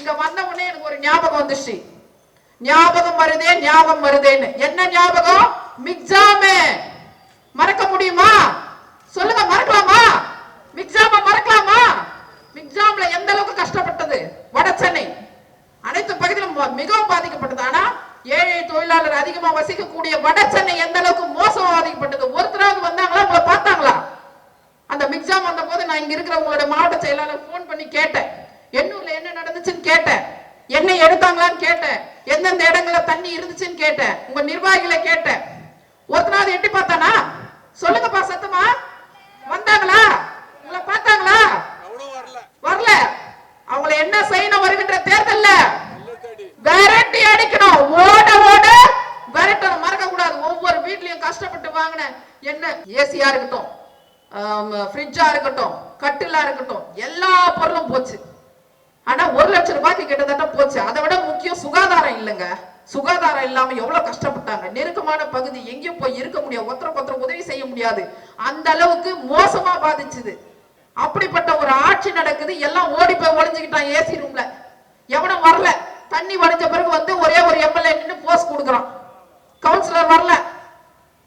இங்க வந்த உடனே எனக்கு ஒரு ஞாபகம் வந்துச்சு ஞாபகம் வருதே ஞாபகம் வருதேன்னு. என்ன ஞாபகம்? மிக்ஸாமே மறக்க முடியுமா? சொல்லுங்க மறக்கலாமா? மிக்ஸாம மறக்கலாமா? மிக்ஸாம்ல எந்த அளவுக்கு கஷ்டப்பட்டது? வட சென்னை. அனைத்து பகுதியிலும் மிகவும் பாதிக்கப்பட்டது. ஆனா ஏழை தொழிலாளர் அதிகமா வசிக்கக்கூடிய வட சென்னை எந்த அளவுக்கு மோசமா பாதிக்கப்பட்டது? ஒருத்தராவது வந்தாங்களா? உங்களை பார்த்தாங்களா? அந்த மிக்ஸாம் வந்த போது நான் இங்க இருக்கிற உங்களோட மாவட்ட செயலாளர் ஃபோன் பண்ணி கேட்டேன். எண்ணூர்ல என்ன நடந்துச்சுன்னு கேட்டேன். என்ன எடுத்தாங்களான்னு கேட்டேன். எந்தெந்த இடங்கள்ல தண்ணி இருந்துச்சுன்னு கேட்டேன். உங்க நிர்வாகிகளை கேட்டேன். ஒருத்தனாவது எட்டி பார்த்தானா? சொல்லுங்கப்பா சத்தமா. வந்தாங்களா? உங்களை பார்த்தாங்களா? வரல. அவங்கள என்ன செய்யணும் வருகின்ற தேர்தல்ல? விரட்டி அடிக்கணும். ஓட ஓட. விரட்டணும். மறக்க கூடாது. ஒவ்வொரு வீட்லயும் கஷ்டப்பட்டு வாங்கின என்ன? ஏசியா இருக்கட்டும் ஃப்ரிட்ஜா இருக்கட்டும் கட்டிலா இருக்கட்டும் எல்லா பொருளும் போச்சு. ஆனா ஒரு லட்சம் ரூபாய்க்கு கிட்டத்தட்ட போச்சு. அதை விட முக்கியம் சுகாதாரம் இல்லைங்க. சுகாதாரம் இல்லாம எவ்வளவு கஷ்டப்பட்டாங்க. நெருக்கமான பகுதி எங்கேயும் போய் இருக்க முடியாது. ஒருத்தருக்கு ஒருத்தர் உதவி செய்ய முடியாது. அந்த அளவுக்கு மோசமா பாதிச்சுது. அப்படிப்பட்ட ஒரு ஆட்சி நடக்குது. எல்லாம் ஓடி போய் ஒளிஞ்சுக்கிட்டான் ஏசி ரூம்ல எவனும் வரல. தண்ணி வடிஞ்ச பிறகு வந்து ஒரே ஒரு எம்எல்ஏ நின்று போஸ்ட் கொடுக்குறான். கவுன்சிலர் வரல.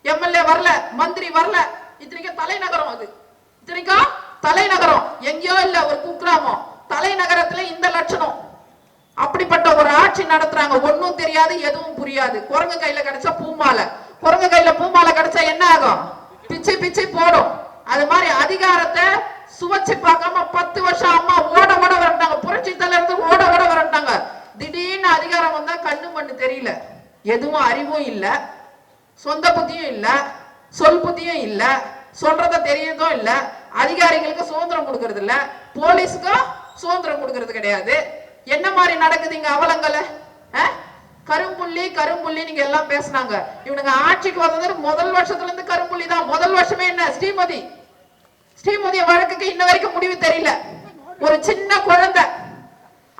எம்எல்ஏ வரல. மந்திரி வரல. இத்தனைக்கும் தலைநகரம் அது. இத்தனைக்கும் தலைநகரம். எங்கேயோ இல்ல ஒரு குக்கிராமம். அப்படிப்பட்ட ஒரு ஆட்சி நடத்துறாங்க. ஒன்னும் தெரியாது எதுவும் புரியாது. குரங்கு கையில கிடைச்சா பூமாலை. குரங்கு கையில பூமாலை கிடைச்சா என்ன ஆகும்? பிச்சை பிச்சை போடும். அது மாதிரி அதிகாரத்தை சுவைச்சு பார்க்காம பத்து வருஷம் அம்மா ஓட ஓட வரட்டாங்க புரட்சி தலைவருந்து ஓட ஓட வரட்டாங்க திடீர்னு அதிகாரம் வந்தா கண்ணு மண்ணு தெரியல. எதுவும் அறிவும் இல்ல. சொந்த புத்தியும் இல்ல. சொல் புத்தியும் இல்ல. சொல்றத தெரியதும் இல்ல. அதிகாரிகளுக்கு சுதந்திரம் கொடுக்கறது இல்ல போலீஸுக்கும் சுதந்திரம் கொடுக்கறது கிடையாது. என்ன மாதிரி நடக்குது இங்க அவலங்களை கரும்புள்ளி கரும்புள்ளி நீங்க எல்லாம் பேசுனாங்க. இவனுங்க ஆட்சிக்கு வந்தது முதல் வருஷத்துல இருந்து கரும்புள்ளி தான். முதல் வருஷமே என்ன? ஸ்ரீமதி. ஸ்ரீமதி வழக்குக்கு இன்ன வரைக்கும் முடிவு தெரியல. ஒரு சின்ன குழந்தை.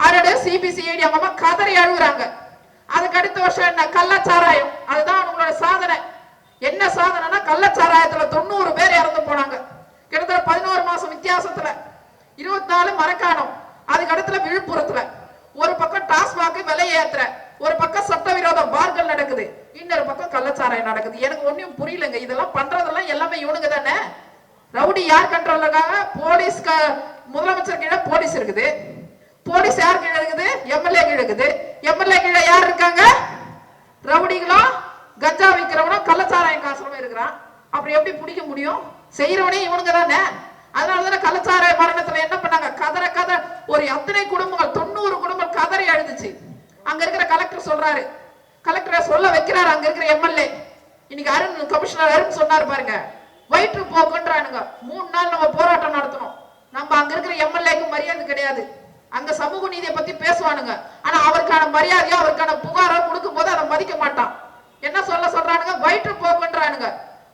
அதோட சிபிசிஐடி அம்மா கதறி அழுகுறாங்க. அதுக்கு அடுத்த வருஷம் என்ன? கள்ளச்சாராயம். அதுதான் அவங்களோட சாதனை. என்ன சாதனைனா கள்ளச்சாராயத்துல தொண்ணூறு பேர் இறந்து போனாங்க. கிட்டத்தட்ட பதினோரு மாசம் வித்தியாசத்துல. இருபத்தி நாலு மரக்காணம். அதுக்கு அடுத்துல விழுப்புரத்துல. ஒரு பக்கம் டாஸ்மாக் விலை ஏத்துற. ஒரு பக்கம் சட்டவிரோத பார்கள் நடக்குது. இன்னொரு பக்கம் கள்ளச்சாராயம் நடக்குது. எனக்கு ஒண்ணும் புரியலங்க. இதெல்லாம் பண்றதெல்லாம் எல்லாமே இவனுங்க தானே? ரவுடி யார் கண்ட்ரோல் இருக்காங்க போலீஸ் முதலமைச்சர் கீழே போலீஸ் இருக்குது. போலீஸ் யார் கீழே இருக்குது? எம்எல்ஏ கீழே இருக்குது. எம்எல்ஏ கீழே யார் இருக்காங்க? ரவுடிகளும் கஞ்சா விற்கிறவனும் கள்ளச்சாராயம் காசுறவன் இருக்கிறான். அப்புறம் எப்படி பிடிக்க முடியும்? செய்யறவனே இவனுங்க தானே? அதனாலதான கலச்சார மரணத்துல என்ன பண்ணாங்க? கதற கதற ஒரு எத்தனை குடும்பங்கள் தொண்ணூறு குடும்பம் கதறி எழுதுச்சு அங்க இருக்கிற கலெக்டர் சொல்றாரு. கலெக்டரை சொல்ல வைக்கிறாரு அங்க இருக்கிற எம்எல்ஏ. இன்னைக்கு அருண் கமிஷனர் அருண் சொன்னாரு பாருங்க. வயிற்று போக்குன்றானுங்க. மூணு நாள் நம்ம போராட்டம் நடத்தணும். நம்ம அங்க இருக்கிற எம்எல்ஏக்கு மரியாதை கிடையாது. அங்க சமூக நீதியை பத்தி பேசுவானுங்க. ஆனா அவருக்கான மரியாதையோ அவருக்கான புகாரோ கொடுக்கும் போது அதை மதிக்க மாட்டான். என்ன சொல்ல சொல்றானுங்க? வயிற்று போக்குன்றானுங்க.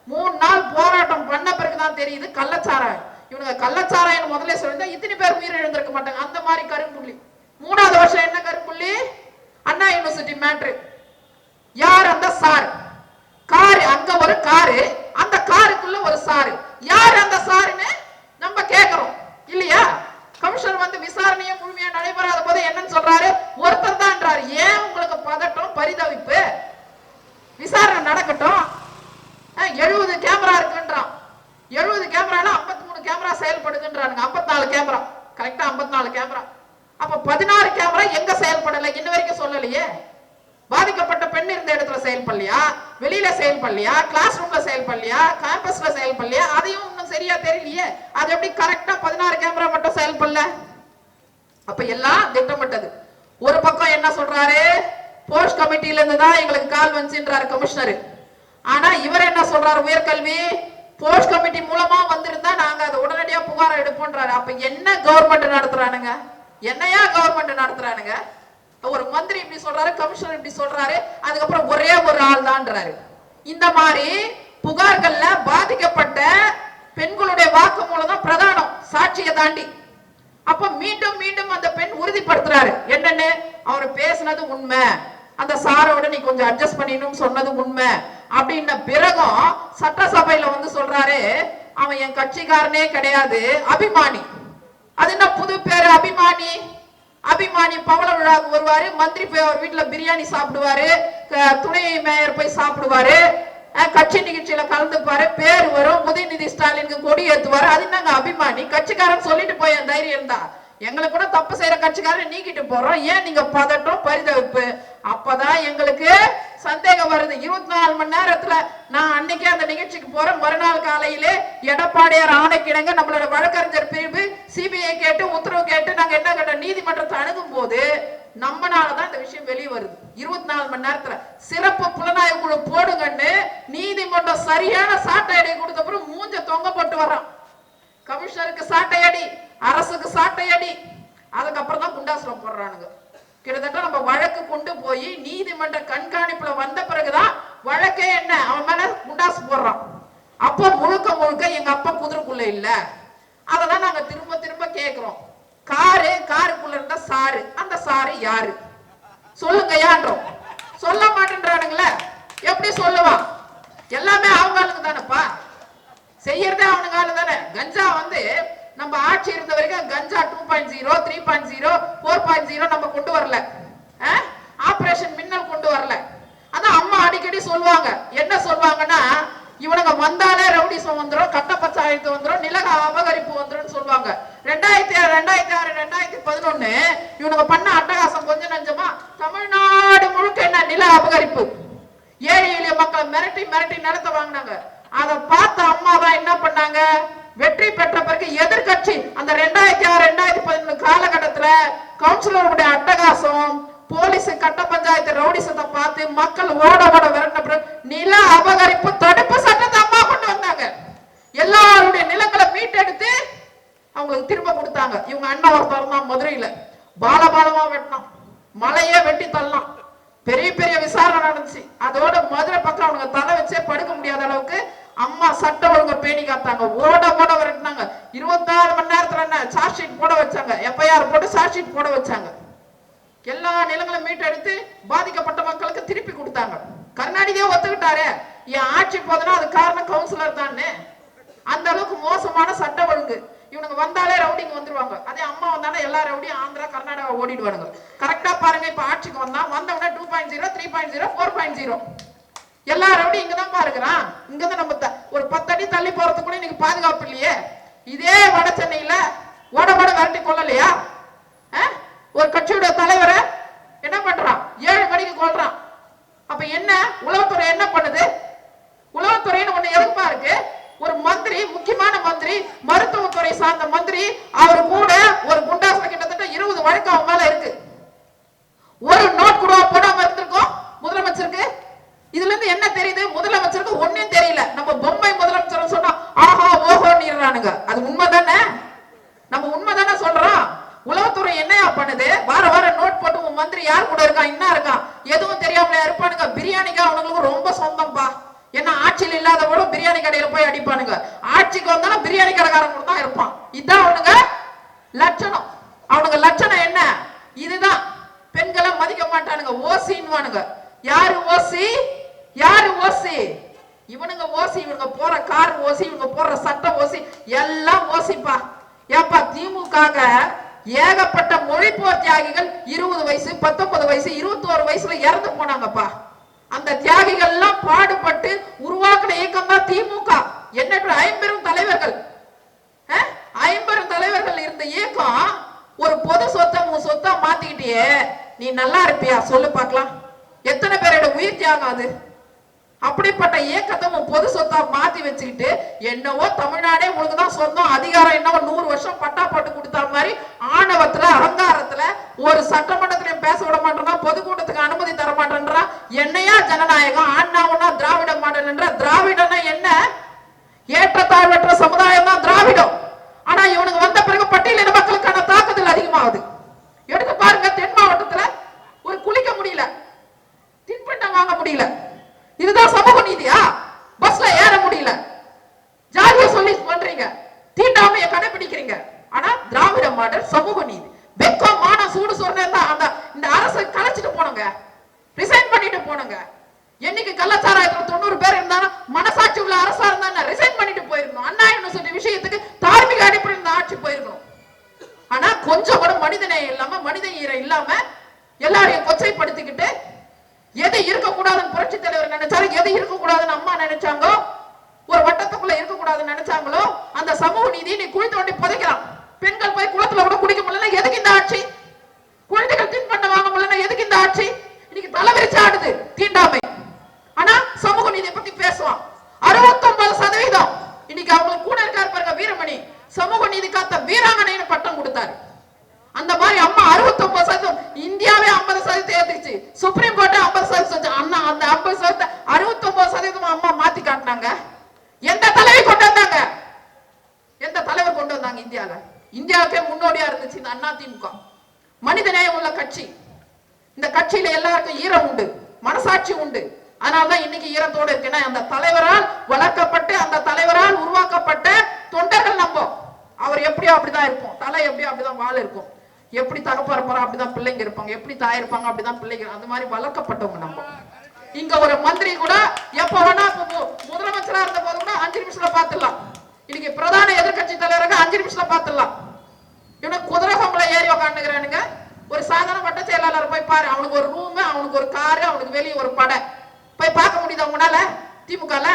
மூணு நாள் போராட்டம் பண்ண பிறகுதான் தெரியுது கள்ளச்சாராயம். இவனுங்க கள்ளச்சாராயம் முதல்ல சொல்லியிருந்தா இத்தனை பேர் உயிர் எழுந்திருக்க மாட்டாங்க. அந்த மாதிரி கரும்புள்ளி. மூணாவது வருஷம் என்ன கரும்புள்ளி? Anna university matter. யார் அந்த சார்? காரு அங்க ஒரு காரு அந்த காருக்குள்ள ஒரு சாரு. யார் அந்த சாரு நம்ம கேக்குறோம் இல்லையா கமிஷனர் வந்து விசாரணையும் முழுமையா நடைபெறாத போது என்னன்னு சொல்றாரு ஒருத்தர் தான்ன்றாரு ஏன் உங்களுக்கு பதட்டம் பரிதவிப்பு விசாரணை நடக்கட்டும் எழுபது கேமரா இருக்குன்றான் எழுபது கேமரால 53 மூணு கேமரா செயல்படுதுன்றானுங்க 54 நாலு கேமரா கரெக்டா 54 நாலு கேமரா அப்ப பதினாறு கேமரா எங்க செயல்படல இன்ன வரைக்கும் சொல்லலையே பாதிக்கப்பட்ட பெண் இருந்த இடத்துல செயல்படலையா வெளியில செயல்படலையா கிளாஸ் ரூம்ல செயல்படலையா கேம்பஸ்ல செயல்படலையா அதையும் இன்னும் சரியா தெரியலையே அது எப்படி கரெக்டா பதினாறு கேமரா மட்டும் செயல்படல அப்ப எல்லாம் திட்டமிட்டது ஒரு பக்கம் என்ன சொல்றாரு போஸ்ட் கமிட்டில இருந்து தான் எங்களுக்கு கால் வந்துச்சுன்றாரு கமிஷனர் ஆனா இவர் என்ன சொல்றாரு உயர்கல்வி? போஸ்ட் கமிட்டி மூலமா வந்திருந்தா நாங்க அதை உடனடியா புகார் எடுப்போன்றாரு. அப்ப என்ன கவர்மெண்ட் நடத்துறானுங்க? என்னையா கவர்மெண்ட் நடத்துறானுங்க? ஒரு மந்திரி இப்படி சொல்றாரு கமிஷனர் இப்படி சொல்றாரு அதுக்கப்புறம் ஒரே ஒரு ஆள் தான்றாரு இந்த மாதிரி புகார்கள்ல பாதிக்கப்பட்ட பெண்களுடைய வாக்குமூலம் தான் பிரதானம் சாட்சியை தாண்டி. அப்ப மீண்டும் மீண்டும் அந்த பெண் உறுதிப்படுத்துறாரு. என்னன்னு? அவர் பேசுனது உண்மை. அந்த சாரோட நீ கொஞ்சம் அட்ஜஸ்ட் பண்ணிடணும் சொன்னது உண்மை. அப்படின்ன பிறகும் சட்டசபையில வந்து சொல்றாரு அவன் என் கட்சிக்காரனே கிடையாது. அபிமானி. அது என்ன புது பேரு அபிமானி? அபிமானி பவள விழாவுக்கு வருவாரு மந்திரி போய் அவர் வீட்டுல பிரியாணி சாப்பிடுவாரு க- துணை மேயர் போய் சாப்பிடுவாரு கட்சி நிகழ்ச்சியில கலந்துப்பாரு பேர் வரும் உதயநிதி ஸ்டாலினுக்கு கொடி ஏத்துவாரு. அது என்னங்க அபிமானி? கட்சிக்காரன் சொல்லிட்டு போய் என் தைரியம் இருந்தா எங்களுக்கு கூட தப்பு செய்யற கட்சிக்காரன் நீக்கிட்டு போறோம். ஏன் நீங்க பதட்டம் பரிதவிப்பு? அப்பதான் எங்களுக்கு சந்தேகம் வருது. இருபத்தி நாலு மணி நேரத்துல நான் அன்னைக்கே அந்த நிகழ்ச்சிக்கு போறேன். மறுநாள் காலையிலே எடப்பாடியார் ஆணைக்கிடங்க நம்மளோட வழக்கறிஞர் பிரிவு சிபிஐ கேட்டு உத்தரவு கேட்டு நாங்க என்ன கேட்டோம்? நீதிமன்றத்தை அணுகும் போது நம்மனாலதான் இந்த விஷயம் வெளியே வருது. இருபத்தி நாலு மணி நேரத்துல சிறப்பு புலனாய்வு குழு போடுங்கன்னு நீதிமன்றம் சரியான சாட்டை அடி கொடுத்த அப்புறம் மூஞ்ச தொங்க போட்டு வர்றான். கமிஷனருக்கு சாட்டை அடி அரசுக்கு சாட்டை அடி அதுக்கப்புறம் தான் குண்டாசுரம் போடுறானுங்க. கிட்டத்தட்ட நம்ம வழக்கு கொண்டு போய் நீதிமன்ற கண்காணிப்புல வந்த பிறகுதான் வழக்கே என்ன? அவன் மேல குண்டாசு போடுறான். அப்போ முழுக்க முழுக்க எங்க அப்பா குதிரைக்குள்ள இல்ல. அதெல்லாம் நாங்க திரும்ப திரும்ப கேக்குறோம். காரு காருக்குள்ள இருந்த சாரு. அந்த சாரு யாரு? சொல்லுங்க யான்றோம் சொல்ல மாட்டேன்றானுங்களே. எப்படி சொல்லுவான் எல்லாமே அவங்க ஆளுங்க தானேப்பா செய்யறதே அவனுங்கால தானே. கஞ்சா வந்து நம்ம ஆட்சி இருந்த வரைக்கும் கஞ்சா two point zero three point zero four point zero நம்ம கொண்டு வரல. ஆபரேஷன் மின்னல் கொண்டு வரல. அதான் அம்மா அடிக்கடி சொல்லுவாங்க. என்ன சொல்லுவாங்கன்னா இவனுங்க வந்தாலே ரவுடிசம் வந்துடும் கட்ட பஞ்சாயத்து வந்துடும் நிலக அபகரிப்பு வந்துடும் சொல்லுவாங்க. ரெண்டாயிரத்தி ஆறு ரெண்டாயிரத்தி ஆறு ரெண்டாயிரத்தி பதினொன்னு இவனுங்க பண்ண அட்டகாசம் கொஞ்சம் நஞ்சமா தமிழ்நாடு முழுக்க என்ன நில அபகரிப்பு? ஏழை எளிய மக்களை மிரட்டி மிரட்டி நிலத்தை வாங்கினாங்க. அதை பார்த்த அம்மா தான் என்ன பண்ணாங்க? வெற்றி பெற்ற பிறகு எதிர்க்கட்சி அந்த ரெண்டாயிரத்தி ஆறு ரெண்டாயிரத்தி பதினொன்று காலகட்டத்துல கவுன்சிலருடைய அட்டகாசம் போலீஸ் கட்ட பஞ்சாயத்து ரவுடிசத்தை பார்த்து மக்கள் ஓட ஓட விரட்டின பிறகு நில அபகரிப்பு தடுப்பு சட்டத்தை அம்மா கொண்டு வந்தாங்க. எல்லாருடைய நிலங்களை மீட்டெடுத்து அவங்களுக்கு திரும்ப கொடுத்தாங்க. இவங்க அண்ணன் ஒருத்தர் தான் மதுரையில. பாலபாலமா வெட்டினான். மலையே வெட்டி தள்ளலாம் பெரிய பெரிய விசாரணை நடந்துச்சு. அதோட மதுரை பக்கம் அவனுங்க தலை வச்சே படுக்க முடியாத அளவுக்கு அம்மா சட்ட ஒழுங்க பேணி காத்தாங்க. ஓட போட விரட்டினாங்க இருபத்தாறு மணி நேரத்துல என்ன? சார்ஜ் ஷீட் போட வச்சாங்க. எஃப்ஐஆர் போட்டு சார்ஜ் ஷீட் போட வச்சாங்க. எல்லா நிலங்களும் மீட்டெடுத்து பாதிக்கப்பட்ட மக்களுக்கு திருப்பி கொடுத்தாங்க. கருணாநிதியே ஒத்துக்கிட்டாரு. என் ஆட்சி போதுன்னா அது காரணம் கவுன்சிலர் தானே அந்த அளவுக்கு மோசமான சட்ட ஒழுங்கு. இவனுங்க வந்தாலே ரவுடிங்க வந்துருவாங்க. அதே அம்மா வந்தாலும் எல்லா ரவுடியும் ஆந்திரா கர்நாடகா ஓடிடுவானுங்க. கரெக்டா பாருங்க இப்ப ஆட்சிக்கு வந்தா வந்த two point zero three point zero four point zero எல்லா ரவுடியும் இருக்கிறான். பாருக்கிறான் இங்கதான் நம்ம த- ஒரு பத்தடி தள்ளி போறதுக்கு கூட இன்னைக்கு பாதுகாப்பு இல்லையே. இதே வட சென்னையில ஓட ஓட விரட்டி கொள்ளலையா ஆ? ஒரு கட்சியோட தலைவரை என்ன பண்றான்? ஏழு மணிக்கு கொள்றான் அப்ப என்ன? உளவுத்துறை என்ன பண்ணுது? உளவுத்துறைன்னு ஒண்ணு எதுக்குமா இருக்கு? ஒரு மந்திரி முக்கியமான மந்திரி மருத்துவத்துறை சார்ந்த மந்திரி அவர் கூட ஒரு குண்டாசுல கிட்டத்தட்ட இருபது வழக்கு அவன் மேல இருக்கு ஒரு நோட் கூட போடாம இருந்திருக்கோம் முதலமைச்சருக்கு இதுல இருந்து என்ன தெரியுது முதலமைச்சருக்கு ஒண்ணும் தெரியல நம்ம பொம்மை முதலமைச்சர் சொன்னா ஆஹா ஓஹோ நீர்றானுங்க அது உண்மைதானே நம்ம உண்மைதானே சொல்றோம் உளவுத்துறை என்னையா பண்ணுது வார வாரம் நோட் போட்டு உன் மந்திரி யார் கூட இருக்கான் என்ன இருக்கான் எதுவும் தெரியாமல இருப்பானுங்க பிரியாணிக்கு அவனுங்களுக்கு ரொம்ப சொந்தம்பா என்ன ஆட்சியில் இல்லாதவட பிரியாணி கடையில போய் அடிப்பானுங்க ஆட்சிக்கு வந்தாலும் பிரியாணி கடைக்காரன் கூட தான் இருப்பான் இதான் அவனுங்க லட்சணம் அவனுங்க லட்சணம் என்ன இதுதான் பெண்களை மதிக்க மாட்டானுங்க ஓசின்வானுங்க யாரு ஓசி யாரு ஓசி இவனுங்க ஓசி இவனுங்க போற கார் ஓசி இவனுங்க போடுற சட்டை ஓசி எல்லாம் ஓசிப்பா ஏப்பா திமுக ஏகப்பட்ட மொழிப்போர் தியாகிகள் இருபது வயசு பத்தொன்பது வயசு இருபத்தோரு வயசுல இறந்து போனாங்கப்பா. அந்த தியாகிகள் எல்லாம் பாடுபட்டு உருவாக்கின இயக்கம் தான் திமுக. எண்ணற்ற ஐம்பெரும் தலைவர்கள். ஐம்பெரும் தலைவர்கள் இருந்த இயக்கம் ஒரு பொது சொத்தை உன் சொத்தா மாத்திக்கிட்டே நீ நல்லா இருப்பியா? சொல்லு பார்க்கலாம். எத்தனை பேரோட உயிர் தியாகம் அது? அப்படிப்பட்ட இயக்கத்தை உன் பொது சொத்தா மாத்தி வச்சுக்கிட்டு என்னவோ தமிழ்நாடே உனக்கு தான் சொந்தம் அதிகாரம் என்னவோ நூறு வருஷம் பட்டா போட்டு கொடுத்த மாதிரி ஆணவத்துல அகங்காரத்துல ஒரு சட்டமன்றத்திலையும் பேச விட மாட்டேன்றா பொதுக்கூட்டத்துக்கு அனுமதி தர மாட்டேன்றா என்னையா ஜனநாயகம்? ஆண்ணாவுன்னா திராவிட மாடல்ன்ற திராவிடம்னா என்ன? ஏற்றத்தாழ்வற்ற சமுதாயம் தான் திராவிடம். ஆனா இவனுக்கு வந்த பிறகு பட்டியலின மக்களுக்கான தாக்குதல் அதிகமாகுது எடுத்து பாருங்க தென் மாவட்டத்துல ஒரு குளிக்க முடியல தின்பண்டம் வாங்க முடியல இதுதான் சமூக நீதியா பஸ்ல ஏற முடியல ஜாதிய சொல்லி பண்றீங்க தீண்டாமைய கடைபிடிக்கிறீங்க ஆனா திராவிட மாடல் சமூக நீதி வெக்கம் மானம் சூடு சொன்னா அந்த இந்த அரசை கலைச்சிட்டு போனங்க ரிசைன் பண்ணிட்டு போனங்க என்னைக்கு கள்ளச்சாராயத்துல தொண்ணூறு பேர் இருந்தாலும் மனசாட்சி உள்ள அரசா இருந்தா ரிசைன் பண்ணிட்டு போயிருக்கணும் அண்ணா யூனிவர்சிட்டி விஷயத்துக்கு தார்மீக அடிப்படையில் இந்த ஆட்சி போயிருக்கணும் ஆனா கொஞ்சம் கூட மனிதநேயம் இல்லாம மனித ஈரம் இல்லாம எல்லாரையும் கொச்சைப்படுத்திக்கிட்டு எது இருக்கக்கூடாதுன்னு புரட்சி தலைவர் நினைச்சாரு எது இருக்கக்கூடாதுன்னு அம்மா நினைச்சாங்க ஒரு வட்டத்துக்குள்ள இருக்கக்கூடாதுன்னு நினைச்சாங்களோ அந்த சமூக நீதி நீ குழி தோண்டி புதைக்கலாம். பெண்கள் போய் குளத்துல கூட குடிக்க முடியல எதுக்கு இந்த ஆட்சி? குழந்தைகள் தின்பண்டம் வாங்க முடியல எதுக்கு இந்த ஆட்சி? இன்னைக்கு தலைவிரிச்சு ஆடுது தீண்டாமை. ஆனா சமூகம் இதை பத்தி பேசுவான் அறுபத்தொன்பது சதவீதம். இன்னைக்கு அவங்களுக்கு கூட இருக்காரு பாருங்க வீரமணி. சமூக நீதி காத்த வீராங்கனைன்னு பட்டம் கொடுத்தாரு. அந்த மாதிரி அம்மா 69% சதவீதம். இந்தியாவே ஐம்பது சதவீதம் ஏத்துக்குச்சு. சுப்ரீம் கோர்ட் ஐம்பது சதவீதம் அண்ணா அந்த ஐம்பது சதவீதம் அறுபத்தொன்பது சதவீதம் அம்மா மாத்தி காட்டினாங்க? எந்த தலைவி கொண்டு வந்தாங்க எந்த தலைவர் கொண்டு வந்தாங்க இந்தியால. இந்தியாவுக்கே முன்னோடியா இருந்துச்சு இந்த அண்ணா திமுக. மனிதநேயம் உள்ள கட்சி. இந்த கட்சியில எல்லாருக்கும் ஈரம் உண்டு மனசாட்சி உண்டு. அதனாலதான் இன்னைக்கு ஈரத்தோட இருக்குன்னா அந்த தலைவரால் வளர்க்கப்பட்டு அந்த தலைவரால் உருவாக்கப்பட்ட தொண்டர்கள் நம்ப அவர் எப்படியோ அப்படிதான் இருப்போம். தலை எப்படியோ அப்படிதான் வாழ இருக்கும். எப்படி தகப்பா இருப்பாரோ அப்படிதான் பிள்ளைங்க இருப்பாங்க. எப்படி தாய் இருப்பாங்க அப்படிதான் பிள்ளைங்க. அந்த மாதிரி வளர்க்கப்பட்டவங்க நம்ம இங்க ஒரு மந்திரி கூட எப்ப வேணா முதலமைச்சரா இருந்த போது கூட அஞ்சு நிமிஷத்துல பாத்துடலாம். இன்னைக்கு பிரதான எதிர்க்கட்சி தலைவருக்கு அஞ்சு நிமிஷத்துல பாத்துடலாம். இவனுக்கு குதிரை சம்பளம் ஏறி உக்காந்துக்கிறானுங்க ஒரு சாதாரண வட்ட செயலாளர் போய் பாரு அவனுக்கு ஒரு ரூம் அவனுக்கு ஒரு காரு அவனுக்கு வெளியே ஒரு படை. போய் பார்க்க முடியுது அவனால திமுகல?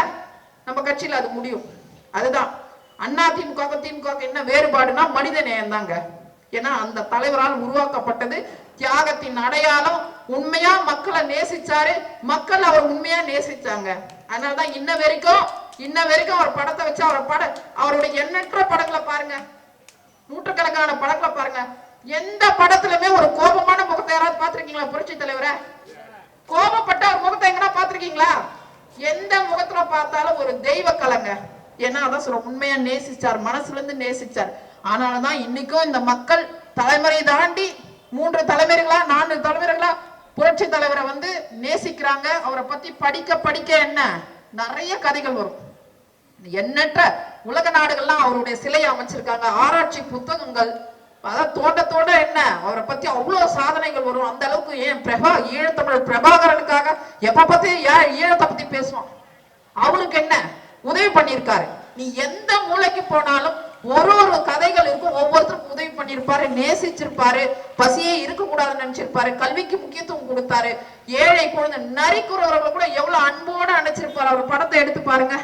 நம்ம கட்சியில அது முடியும். அதுதான். அண்ணா திமுக திமுக என்ன வேறுபாடுனா மனித நேயம் தாங்க ஏன்னா அந்த தலைவரால் உருவாக்கப்பட்டது தியாகத்தின் அடையாளம். உண்மையா மக்களை நேசிச்சாரு. மக்கள் அவர் உண்மையா நேசிச்சாங்க. அதனாலதான் இன்ன வரைக்கும் இன்ன வரைக்கும் அவர் படத்தை வச்சு அவர் பட அவருடைய எண்ணற்ற படங்களை பாருங்க. நூற்றுக்கணக்கான படங்களை பாருங்க. எந்த படத்துலயுமே ஒரு கோபமான முகத்தை யாராவது பாத்திருக்கீங்களா புரட்சி தலைவரை? கோபப்பட்ட ஒரு முகத்தை எங்கன்னா பாத்திருக்கீங்களா எந்த முகத்துல பார்த்தாலும் ஒரு தெய்வ கலங்க. ஏன்னா அதான் சொல்ற உண்மையா நேசிச்சார் மனசுல இருந்து நேசிச்சார். ஆனாலதான் இன்னைக்கும் இந்த மக்கள் தலைமுறை தாண்டி மூன்று தலைமுறைகளா நான்கு தலைமுறைகளா புரட்சி தலைவரை வந்து நேசிக்கிறாங்க. அவரை பத்தி படிக்க படிக்க என்ன? நிறைய கதைகள் வரும். எண்ணற்ற உலக நாடுகள்லாம் அவருடைய சிலையை அமைச்சிருக்காங்க. ஆராய்ச்சி புத்தகங்கள். அதான் தோண்ட தோண்ட என்ன? அவரை பத்தி அவ்வளவு சாதனைகள் வரும். அந்த அளவுக்கு ஏன் பிரபா ஈழத்தமிழ் பிரபாகரனுக்காக எப்ப பத்தி ஏன் ஈழத்தை பத்தி பேசுவான்? அவனுக்கு என்ன? உதவி பண்ணியிருக்காரு. நீ எந்த மூலைக்கு போனாலும் ஒரு ஒரு கதைகள் இருக்கும். ஒவ்வொருத்தருக்கும் உதவி பண்ணியிருப்பாரு நேசிச்சிருப்பாரு பசியே இருக்கக்கூடாதுன்னு நினைச்சிருப்பாரு கல்விக்கு முக்கியத்துவம் கொடுத்தாரு ஏழை குழந்தை நரிக்குறவர்களை கூட எவ்வளவு அன்போடு நினைச்சிருப்பாரு அவர் படத்தை எடுத்து பாருங்க.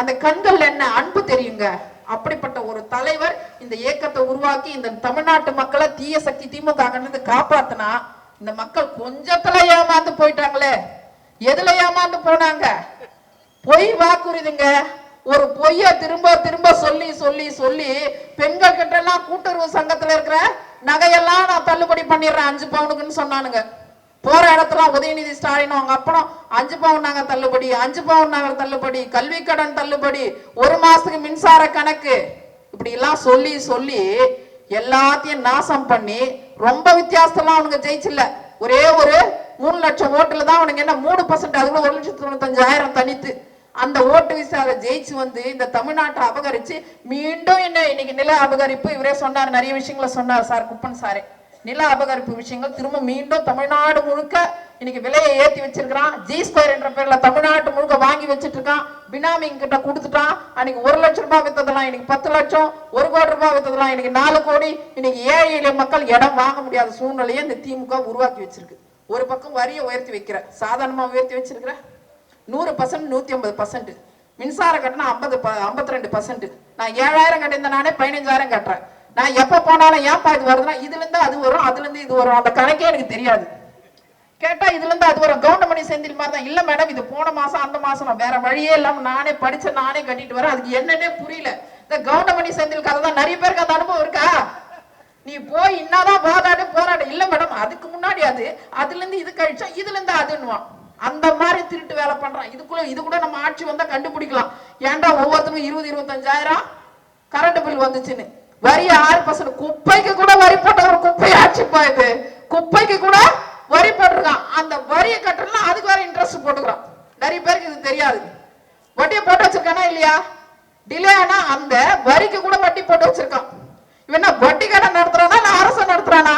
அந்த கண்கள் என்ன? அன்பு தெரியுங்க. அப்படிப்பட்ட ஒரு தலைவர் இந்த இயக்கத்தை உருவாக்கி இந்த தமிழ்நாட்டு மக்களை தீய சக்தி திமுக காப்பாத்தினா இந்த மக்கள் கொஞ்சத்துல ஏமாந்து போயிட்டாங்களே. எதுல ஏமாந்து போனாங்க? பொய் வாக்குறுதிங்க. ஒரு பொய்ய திரும்ப திரும்ப சொல்லி சொல்லி சொல்லி பெண்கள் கிட்ட எல்லாம் கூட்டுறவு சங்கத்துல இருக்கிற நகையெல்லாம் நான் தள்ளுபடி பண்ணிடுறேன் அஞ்சு பவுனுக்குன்னு சொன்னானுங்க. போற இடத்துல உதயநிதி ஸ்டாலின் அவங்க அப்புறம் அஞ்சு பவுன் நாங்க தள்ளுபடி அஞ்சு பவுன் நாங்க தள்ளுபடி கல்வி கடன் தள்ளுபடி ஒரு மாசத்துக்கு மின்சார கணக்கு. இப்படி எல்லாம் சொல்லி சொல்லி எல்லாத்தையும் நாசம் பண்ணி ரொம்ப வித்தியாசம்லாம் அவனுங்க ஜெயிச்சில்ல. ஒரே ஒரு மூணு லட்சம் ஓட்டுல தான் அவனுக்கு என்ன மூணு பர்சன்ட் அதுல ஒரு லட்சத்தி தொண்ணூத்தஞ்சாயிரம் தனித்து அந்த ஓட்டு விசார ஜெயிச்சு வந்து இந்த தமிழ்நாட்டை அபகரிச்சு மீண்டும் என்ன இன்னைக்கு நில அபகரிப்பு. இவரே சொன்னார் நிறைய விஷயங்களை சொன்னார் சார் குப்பன் சாரே. நில அபகரிப்பு விஷயங்கள் திரும்ப மீண்டும் தமிழ்நாடு முழுக்க இன்னைக்கு விலையை ஏற்றி வச்சிருக்கிறான். ஜி ஸ்கொயர் என்ற பேர்ல தமிழ்நாட்டு முழுக்க வாங்கி வச்சுட்டு இருக்கான் பினாமி கிட்ட கொடுத்துட்டான். அன்னைக்கு ஒரு லட்சம் ரூபாய் வித்ததெல்லாம் இன்னைக்கு பத்து லட்சம். ஒரு கோடி ரூபாய் வித்ததெல்லாம் இன்னைக்கு நாலு கோடி. இன்னைக்கு ஏழை எளிய மக்கள் இடம் வாங்க முடியாத சூழ்நிலையை இந்த திமுக உருவாக்கி வச்சிருக்கு. ஒரு பக்கம் வரியை உயர்த்தி வைக்கிற. சாதாரணமா உயர்த்தி வச்சிருக்கிற? நூறு பர்சன்ட் நூத்தி ஐம்பது பர்சன்ட் மின்சார கட்டணம் ஐம்பது ஐம்பத்தி ரெண்டு பர்சன்ட் நான் ஏழாயிரம் கட்டியிருந்தேன் நானே பதினஞ்சாயிரம் கட்டுறேன். நான் எப்ப போனாலும் ஏன்பா இது வருதுன்னா இதுல இருந்து அது வரும் அதுல இருந்து இது வரும். அந்த கணக்கே எனக்கு தெரியாது. கேட்டா இதுல இருந்து அது வரும். கவுண்டமணி செந்தில் மாதிரி தான் இல்ல மேடம் இது போன மாசம் அந்த மாசம் நான் வேற வழியே இல்லாம நானே படிச்ச நானே கட்டிட்டு வரேன். அதுக்கு என்னன்னே புரியல. இந்த கவுண்டமணி செந்தில் கதை தான் நிறைய பேருக்கு அந்த அனுபவம் இருக்கா? நீ போய் இன்னாதான் போராடு போராடு. இல்ல மேடம் அதுக்கு முன்னாடி அது அதுல இருந்து இது கழிச்சா இதுல இருந்து அதுன்னுவான். அந்த மாதிரி திருட்டு வேலை பண்றான். இதுக்குள்ள இது கூட நம்ம ஆட்சி வந்தா கண்டுபிடிக்கலாம். ஏன்டா ஒவ்வொருத்தரும் இருபது இருபத்தஞ்சாயிரம்? கரண்ட் பில் வந்துச்சுன்னு. வரி ஆறு பர்சன்ட் குப்பைக்கு கூட வரி போட்ட ஒரு குப்பை ஆட்சி இது குப்பைக்கு கூட வரி போட்டிருக்கான். அந்த வரியை கட்டணும் அதுக்கு வேற இன்ட்ரெஸ்ட் போட்டுக்கிறான். நிறைய பேருக்கு இது தெரியாது. வட்டியை போட்டு வச்சிருக்கானா இல்லையா? டிலே ஆனா அந்த வரிக்கு கூட வட்டி போட்டு வச்சிருக்கான். இவன் என்ன வட்டி கடை நடத்துறானா இல்ல அரசு நடத்துறானா?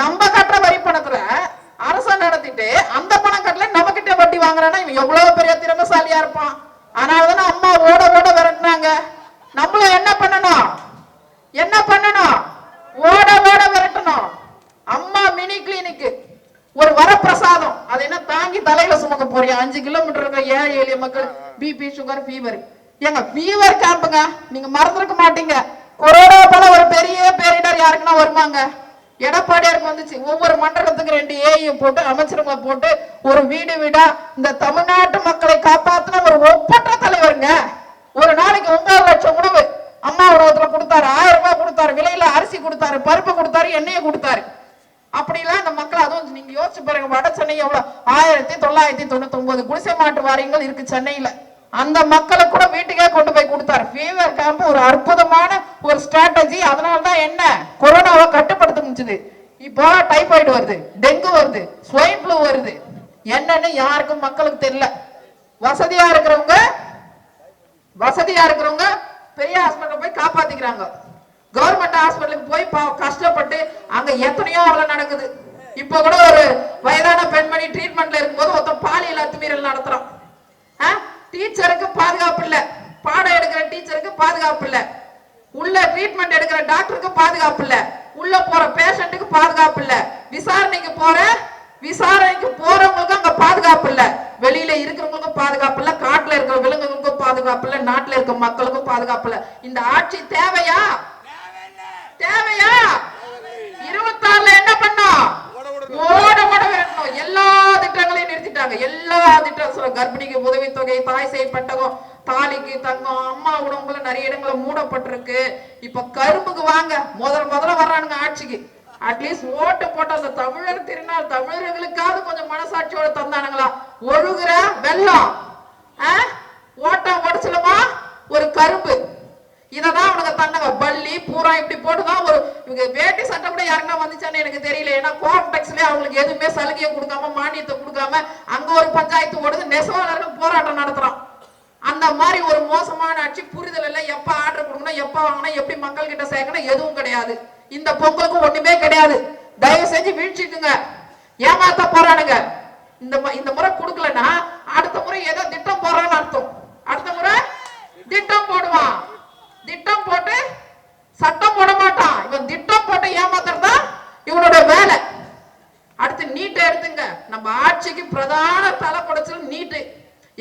நம்ம கட்டுற வரி பணத்துல அரசு நடத்திட்டு அந்த பணம் கட்டல நம்ம கிட்ட வட்டி வாங்குறானா? இவன் எவ்வளவு பெரிய திறமைசாலியா இருப்பான். அதனாலதானே அம்மா ஓட ஓட விரட்டினாங்க. நம்மளும் என்ன பண்ணணும்? என்ன பண்ணணும்? ஓட ஓட விரட்டணும். அம்மா மினி கிளினிக்கு ஒரு வரப்பிரசாதம். அது என்ன தாங்கி தலையில சுமக்க போறியா? அஞ்சு கிலோமீட்டர் இருக்க? ஏழை எளிய மக்கள். பிபி சுகர் ஃபீவர் ஏங்க ஃபீவர் கேம்புங்க நீங்க மறந்துருக்க மாட்டீங்க. கொரோனா போல ஒரு பெரிய பேரிடர் யாருக்குன்னா வருவாங்க. எடப்பாடியாருக்கு வந்துச்சு. ஒவ்வொரு மண்டலத்துக்கு ரெண்டு ஏயும் போட்டு அமைச்சரங்களை போட்டு ஒரு வீடு வீடா இந்த தமிழ்நாட்டு மக்களை காப்பாத்தின ஒரு ஒப்பற்ற தலைவருங்க. ஒரு நாளைக்கு ஒன்பது லட்சம் உணவு அம்மா உணவகத்துல கொடுத்தாரு. ஆயிரம் விலையில அரிசி கொடுத்தாரு பருப்பு கொடுத்தாரு எண்ணெயை கொடுத்தாரு. அப்படிலாம் அந்த மக்கள் அதுவும் நீங்க யோசிச்சு பாருங்க வட சென்னை எவ்வளவு? ஆயிரத்தி தொள்ளாயிரத்தி தொண்ணூத்தி ஒன்பது குடிசை மாட்டு வாரியங்கள் இருக்கு சென்னையில. அந்த மக்களை கூட வீட்டுக்கே கொண்டு போய் கொடுத்தாரு. ஃபீவர் கேம்ப் ஒரு அற்புதமான ஒரு ஸ்ட்ராட்டஜி அதனால தான் என்ன? கொரோனாவை கட்டுப்படுத்த முடிஞ்சது. இப்போ டைபாய்டு வருது டெங்கு வருது ஸ்வைன் ஃப்ளூ வருது. என்னன்னு யாருக்கும் மக்களுக்கு தெரியல. வசதியா இருக்கிறவங்க வசதியா இருக்கிறவங்க பெரிய ஹாஸ்பிட்டல் போய் காப்பாத்திக்கிறாங்க. கவர்மெண்ட் ஹாஸ்பிட்டலுக்கு போய் பாவம் கஷ்டப்பட்டு அங்க எத்தனையோ அவ்வளவு நடக்குது. இப்ப கூட ஒரு வயதான பெண்மணி ட்ரீட்மெண்ட்ல இருக்கும்போது ஒருத்தன் பாலியல் அத்துமீறல் நடத்துறான். டீச்சருக்கு பாதுகாப்பு இல்ல. பாடம் எடுக்கிற டீச்சருக்கு பாதுகாப்பு இல்ல. உள்ள ட்ரீட்மெண்ட் எடுக்கிற டாக்டருக்கு பாதுகாப்பு இல்ல. உள்ள போற பேஷண்ட்டுக்கு பாதுகாப்பு இல்ல. விசாரணைக்கு போற விசாரணைக்கு போறவங்களுக்கு அங்க பாதுகாப்பு இல்ல. வெளியில இருக்கிறவங்களுக்கும் பாதுகாப்பு இல்ல. காட்டுல இருக்கிற விலங்குகளுக்கும் பாதுகாப்பு இல்ல. நாட்டுல இருக்க மக்களுக்கும் பாதுகாப்பு இல்ல. இந்த ஆட்சி தேவையா? தேவையா? இருபத்தாறுல என்ன பண்ணா ஓட ஓட விரட்டணும். எல்லா திட்டங்களையும் நிறுத்திட்டாங்க. எல்லா திட்டம் சொல்ல கர்ப்பிணிக்கு உதவித்தொகை தாய் செய்யப்பட்டகம் தாலிக்கு தங்கம் அம்மா உடம்புல நிறைய இடங்கள மூடப்பட்டிருக்கு. இப்ப கரும்புக்கு வாங்க. முதல் முதல்ல வர்றானுங்க ஆட்சிக்கு. அட்லீஸ்ட் ஓட்டு போட்ட அந்த தமிழர் திருநாள் தமிழர்களுக்காவது கொஞ்சம் மனசாட்சியோட தந்தானுங்களா? ஒழுகுற வெள்ளம். ஆ? ஓட்டம் உடச்சலமா? ஒரு கரும்பு. இததான் அவனுக்கு தந்தாங்க பள்ளி பூரா இப்படி போட்டுதான் ஒரு இவங்க வேட்டி சட்டை கூட யாருன்னா வந்துச்சான்னு எனக்கு தெரியல. ஏன்னா கோஆப்டெக்ஸ்லயே அவங்களுக்கு எதுவுமே சலுகையை கொடுக்காம மானியத்தை கொடுக்காம அங்க ஒரு பஞ்சாயத்து ஓடுது. நெசவாளர்கள் போராட்டம் நடத்துறான். அந்த மாதிரி ஒரு மோசமான ஆட்சி புரிதல் இல்ல. எப்ப ஆர்டர் கொடுக்கணும் எப்ப வாங்கணும் எப்படி மக்கள் கிட்ட சேர்க்கணும் எதுவும் கிடையாது. இந்த பொங்கலுக்கு ஒண்ணுமே கிடையாது. தயவு செஞ்சு வீழ்ச்சிக்குங்க. ஏமாத்த போறானுங்க. இந்த ம- இந்த முறை கொடுக்கலன்னா அடுத்த முறை ஏதோ திட்டம் போறான்னு அர்த்தம். அடுத்த முறை திட்டம் போடுவான். திட்டம் போட்டு சட்டம் போட மாட்டான். இவன் திட்டம் போட்டு ஏமாத்துறதா இவனோட வேலை. அடுத்து நீட்டை எடுத்துங்க. நம்ம ஆட்சிக்கு பிரதான தலை குடைச்சல் நீட்டு.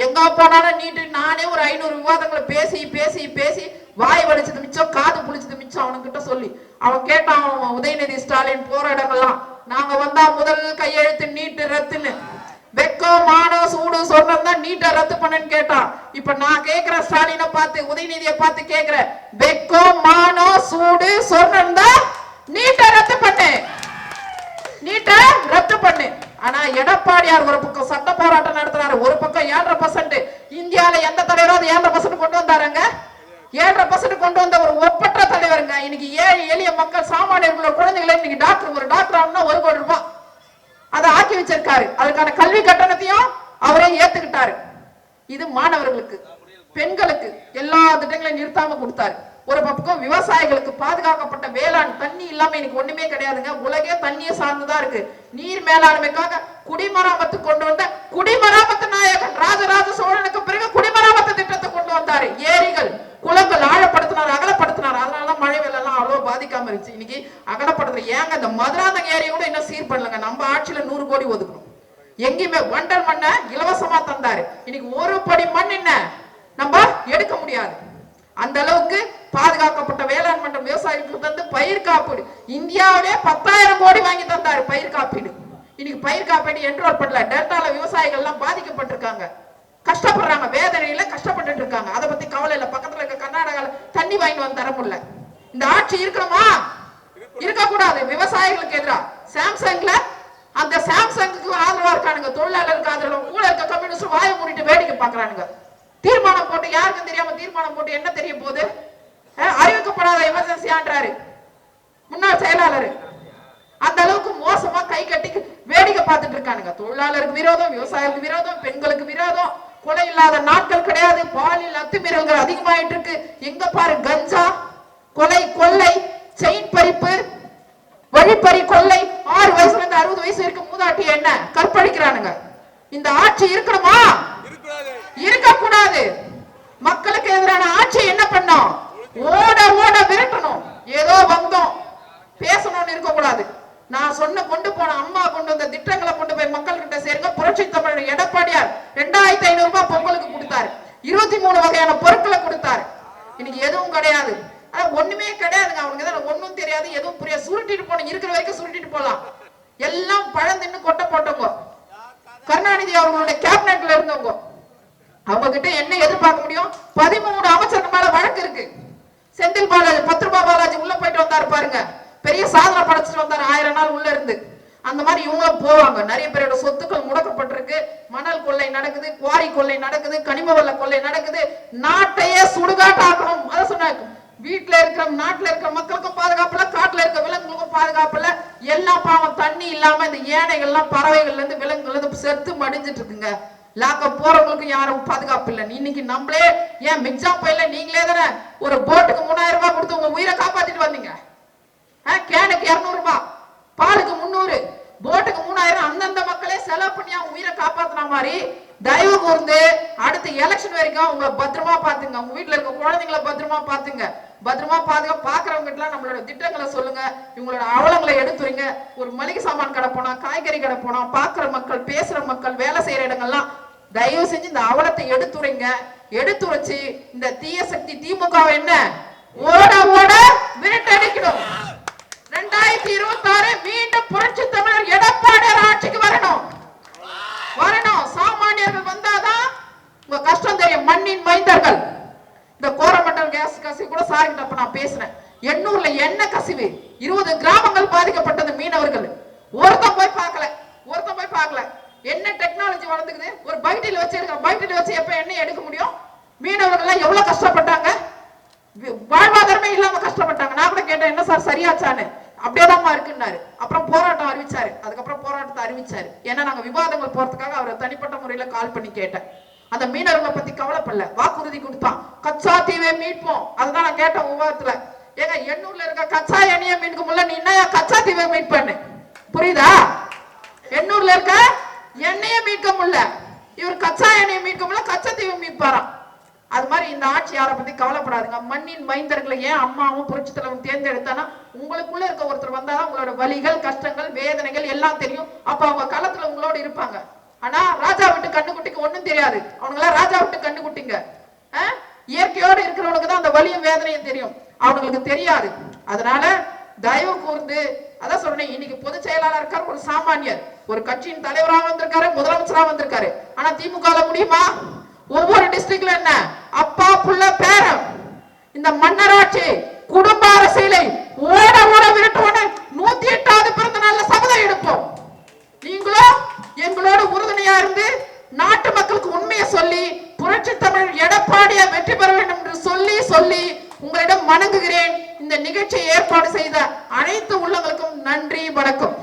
எங்க போனாலும் நீட்டு. நானே ஒரு ஐநூறு விவாதங்களை பேசி பேசி பேசி வாய் வலிச்சது மிச்சம் காது புளிச்சது மிச்சம் அவனுக்கிட்ட சொல்லி. அவன் கேட்டான் உதயநிதி ஸ்டாலின் போற இடங்கள்லாம். நாங்க வந்தா முதல் கையெழுத்து நீட்டு ரத்துன்னு. வெக்கம் மானம் சூடு சொர்ணம் தான் நீட்டை ரத்து பண்ணுன்னு கேட்டான். இப்ப நான் கேக்குற ஸ்டாலினை பார்த்து உதயநிதியை பார்த்து கேக்குறேன் வெக்கம் மானம் சூடு சொர்ணம் தான் நீட்டா ரத்து பண்ணு நீட்ட ரத்து பண்ணு ஆனா எடப்பாடியார் ஒரு பக்கம் சட்ட போராட்டம் நடத்துறாரு ஒரு பக்கம் ஏழரை பர்சன்ட் இந்தியால எந்த தலைவரும் ஏழரை பர்சன்ட் கொண்டு வந்தாருங்க? ஏழரை பர்சன்ட் கொண்டு வந்த ஒரு ஒப்பற்ற தலைவருங்க இன்னைக்கு ஏழை எளிய மக்கள் சாமானியர்களோட குழந்தைகளை இன்னைக்கு டாக்டர் ஒரு டாக்டர் ஆகணும்னா ஒரு கோடி ரூபாய் அதை ஆக்கி வச்சிருக்காரு அதுக்கான கல்வி கட்டணத்தையும் அவரே ஏத்துக்கிட்டாரு இது மாணவர்களுக்கு பெண்களுக்கு எல்லா திட்டங்களையும் நிறுத்தாம கொடுத்தாரு. ஒரு பக்கம் விவசாயிகளுக்கு பாதுகாக்கப்பட்ட வேளாண் தண்ணி இல்லாம இன்னைக்கு ஒண்ணுமே கிடையாதுங்க. உலகே தண்ணியை சார்ந்துதான் இருக்கு. நீர் மேலாண்மைக்காக குடிமராமத்து கொண்டு வந்த குடிமராமத்து நாயகன் ராஜராஜ சோழனுக்கு பிறகு குடிமராமத்து திட்டத்தை கொண்டு வந்தாரு. ஏரிகள் குளங்கள் ஆழப்படுத்தினார் அகலப்படுத்தினார். அதனால மழை வெள்ளம் எல்லாம் அவ்வளவு பாதிக்காம இருந்துச்சு. இன்னைக்கு அகலப்படுத்துற ஏங்க இந்த மதுராந்தக ஏரியை கூட இன்னும் சீர் பண்ணலங்க. நம்ம ஆட்சியில நூறு கோடி ஒதுக்கணும். எங்கேயுமே வண்டல் மண்ணை இலவசமா தந்தாரு. இன்னைக்கு ஒரு படி மண் என்ன? நம்ம எடுக்க முடியாது. அந்த அளவுக்கு பாதுகாக்கப்பட்ட வேளாண் மன்றம் விவசாயிகளுக்கு தந்து பயிர் காப்பீடு. இந்தியாவிலே பத்தாயிரம் கோடி வாங்கி தந்தாரு பயிர் காப்பீடு. இன்னைக்கு பயிர் காப்பீடு என்ரோல் பண்ணல. டெல்டால விவசாயிகள் எல்லாம் பாதிக்கப்பட்டிருக்காங்க. கஷ்டப்படுறாங்க. வேதனையில கஷ்டப்பட்டுட்டு இருக்காங்க. அதை பத்தி கவலை இல்லை. பக்கத்துல இருக்க கர்நாடகால தண்ணி வாங்கி வந்து தர முடியல. இந்த ஆட்சி இருக்கணுமா? இருக்கக்கூடாது. விவசாயிகளுக்கு எதிரா. சாம்சங்ல அந்த சாம்சங்குக்கு ஆதரவா இருக்கானுங்க தொழிலாளருக்கு ஆதரவு கூட இருக்க கம்யூனிஸ்ட் வாயை மூடிட்டு வேடிக்கை பாக்குறானுங்க தீர்மானம் போட்டு யாருக்கும் தெரியாம தீர்மானம் போட்டு என்ன தெரிய போகுது? அறிவிக்கப்படாத எமர்ஜென்சியான்றாரு முன்னாள் செயலாளர். அந்த அளவுக்கு மோசமா கை கட்டி வேடிக்கை பார்த்துட்டு இருக்கானுங்க. தொழிலாளருக்கு விரோதம் விவசாயிகளுக்கு விரோதம் பெண்களுக்கு விரோதம் கொலை இல்லாத நாட்கள் கிடையாது பாலியல் அத்துமீறல்கள் அதிகமாயிட்டு இருக்கு. எங்க பாரு கஞ்சா கொலை கொள்ளை செயின் பறிப்பு வழிப்பறி கொள்ளை ஆறு வயசுல இருந்து அறுபது வயசு வரைக்கும் மூதாட்டி என்ன? கற்பழிக்கிறானுங்க. இந்த ஆட்சி இருக்கணுமா? இருக்கக்கூடாது. மக்களுக்கு எதிரான ஆட்சி என்ன பண்ணோம்? ஓட ஓட விரட்டணும். ஏதோ வந்தோம். பேசணும்னு இருக்கக்கூடாது. நான் சொன்ன கொண்டு போன அம்மா கொண்டு வந்த திட்டங்களை கொண்டு போய் மக்கள் கிட்ட சேருங்க. புரட்சி தமிழர் எடப்பாடியார் ரெண்டாயிரத்தி ஐநூறு ரூபாய் பொங்கலுக்கு கொடுத்தாரு. இருபத்தி மூணு வகையான பொருட்களை கொடுத்தாரு. இன்னைக்கு எதுவும் கிடையாது. ஆனா ஒண்ணுமே கிடையாதுங்க. அவனுக்கு தான் ஒண்ணும் தெரியாது எதுவும் புரியாது. சுருட்டிட்டு போன இருக்கிற வரைக்கும் சுருட்டிட்டு போலாம் எல்லாம் பழந்தின்னு கொட்டை போட்டவங்க. கருணாநிதி அவர்களுடைய கேபினட்ல இருந்தவங்க. அவங்க கிட்ட என்ன எதிர்பார்க்க முடியும்? பதிமூணு அமைச்சருக்கு மேல வழக்கு இருக்கு. செந்தில் பாலாஜி பத்து ரூபாய் பாலாஜி உள்ள போயிட்டு வந்தாரு பாருங்க. பெரிய சாதனை படைச்சிட்டு வந்தாரு. ஆயிரம் நாள் உள்ள இருந்து. அந்த மாதிரி இவங்களும் போவாங்க. நிறைய பேரோட சொத்துக்கள் முடக்கப்பட்டிருக்கு. மணல் கொள்ளை நடக்குது குவாரி கொள்ளை நடக்குது கனிம வள கொள்ளை நடக்குது. நாட்டையே சுடுகாட்டாக்கணும். அதை சொன்னாங்க. வீட்டுல இருக்கிற நாட்டுல இருக்கிற மக்களுக்கும் பாதுகாப்பு இல்ல காட்டுல இருக்க விலங்குகளுக்கும் பாதுகாப்பு இல்ல எல்லா பாவம் தண்ணி இல்லாம இந்த ஏனைகள்லாம் பறவைகள்ல இருந்து விலங்குகள் இருந்து செத்து மடிஞ்சிட்டு இருக்குங்க. லாக்க போறவங்களுக்கும் யாரும் பாதுகாப்பு இல்லை இன்னைக்கு நம்மளே ஏன் மிக்சாம் பையில நீங்களே தானே ஒரு போட்டுக்கு மூணாயிரம் ரூபாய் கொடுத்து உங்க உயிரை காப்பாத்திட்டு வந்தீங்க? கேனுக்கு இருநூறு ரூபாய் பாலுக்கு முந்நூறு போட்டுக்கு மூணாயிரம் அந்தந்த மக்களே செலவு பண்ணி அவங்க உயிரை காப்பாத்துன மாதிரி தயவு கூர்ந்து அடுத்த எலெக்ஷன் வரைக்கும் உங்களை பத்திரமா பாத்துங்க உங்க வீட்டுல இருக்க குழந்தைங்களை பத்திரமா பாத்துங்க பத்திரமா பாத்துங்க பாக்குறவங்க எல்லாம் நம்மளோட திட்டங்களை சொல்லுங்க. இவங்களோட அவலங்களை எடுத்துறீங்க. ஒரு மளிகை சாமான் கடை போனா காய்கறி கடை போனா பாக்குற மக்கள் பேசுற மக்கள் வேலை செய்யற இடங்கள்லாம் தயவு செஞ்சு இந்த அவலத்தை எடுத்துரைங்க எடுத்துரைச்சு இந்த தீய சக்தி திமுக என்ன? ஓட ஓட விரட்டடிக்கணும் ரெண்டாயிரத்தி இருபத்தி ஆறு மீண்டும் புரட்சி தமிழர் எடப்பாடியார் ஆட்சிக்கு வரணும். வரணும். சாமானியர்கள் வந்தாதான் உங்க கஷ்டம் தெரியும். மண்ணின் மைந்தர்கள். இந்த கோரமண்டல் கேஸ் கசிவு கூட சார் அப்ப நான் பேசுறேன். எண்ணூர்ல என்ன கசிவு? இருபது கிராமங்கள் பாதிக்கப்பட்டது மீனவர்கள். ஒருத்தன் போய் பார்க்கல. ஒருத்தன் போய் பார்க்கல. என்ன டெக்னாலஜி வளர்ந்துக்குது? ஒரு பைட்டில் வச்சு எடுக்கிற பைட்டில் வச்சு எப்ப எண்ணெய் எடுக்க முடியும்? மீனவர்கள் எல்லாம் எவ்வளவு கஷ்டப்பட்டாங்க? வாழ்வாதாரமே இல்லாம கஷ்டப்பட்டாங்க. நான் கூட கேட்டேன் என்ன சார் சரியாச்சான்னு? அப்படியேதாம்மா இருக்குன்னாரு. அப்புறம் போராட்டம் அறிவிச்சாரு. அதுக்கப்புறம் போராட்டத்தை அறிவிச்சாரு. ஏன்னா நாங்க விவாதங்கள் போறதுக்காக அவரை தனிப்பட்ட முறையில கால் பண்ணி கேட்டேன். அந்த மீனவர்களை பத்தி கவலைப்படல. வாக்குறுதி கொடுத்தான். கச்சா தீவை மீட்போம். அதுதான் நான் கேட்டேன் விவாதத்துல. ஏங்க எண்ணூர்ல இருக்க கச்சா எண்ணிய மீட்க முடியல நீ என்ன கச்சா தீவை மீட் பண்ணு? புரியுதா? எண்ணூர்ல இருக்க எண்ணெய மீட்க முடியல இவர் கச்சா எண்ணெயை மீட்க முடியல கச்சா தீவை மீட்பாராம். அது மாதிரி இந்த ஆட்சி யாரை பத்தி கவலைப்படாதுங்க. மண்ணின் மைந்தர்களை ஏன் அம்மாவும் புரட்சி தலைவன் தேர்ந்தெடுத்தானா உங்களுக்குள்ள இருக்க ஒருத்தர் வந்தாதான் உங்களோட வலிகள் கஷ்டங்கள் வேதனைகள் எல்லாம் தெரியும். அப்ப அவங்க களத்துல உங்களோட இருப்பாங்க. ஆனா ராஜா விட்டு கண்ணுக்குட்டிக்கு ஒண்ணும் தெரியாது. அவனுங்களாம் ராஜா விட்டு கண்ணுக்குட்டிங்க? ஆ? இயற்கையோடு இருக்கிறவனுக்கு தான் அந்த வலியும் வேதனையும் தெரியும். அவனுங்களுக்கு தெரியாது. அதனால தயவு கூர்ந்து அதான் சொல்றேன் இன்னைக்கு பொதுச் செயலாளர் இருக்கார் ஒரு சாமானியர். ஒரு கட்சியின் தலைவரா வந்திருக்காரு முதலமைச்சரா வந்திருக்காரு. ஆனா திமுக முடியுமா? ஒவ்வொரு டிஸ்ட்ரிக்ட்ல என்ன? அப்பா புள்ள பேரன். இந்த மன்னராட்சி குடும்ப அரசியலை ஓட ஓட விரட்டுவோன்னு நூத்தி எட்டாவது பிறந்த நாள்ல சபதம் எடுப்போம். நீங்களும் எங்களோட உறுதுணையா இருந்து நாட்டு மக்களுக்கு உண்மையை சொல்லி புரட்சி தமிழ் எடப்பாடியை வெற்றி பெற வேண்டும் என்று சொல்லி சொல்லி உங்களிடம் வணங்குகிறேன். இந்த நிகழ்ச்சியை ஏற்பாடு செய்த அனைத்து உள்ளங்களுக்கும் நன்றி வணக்கம்.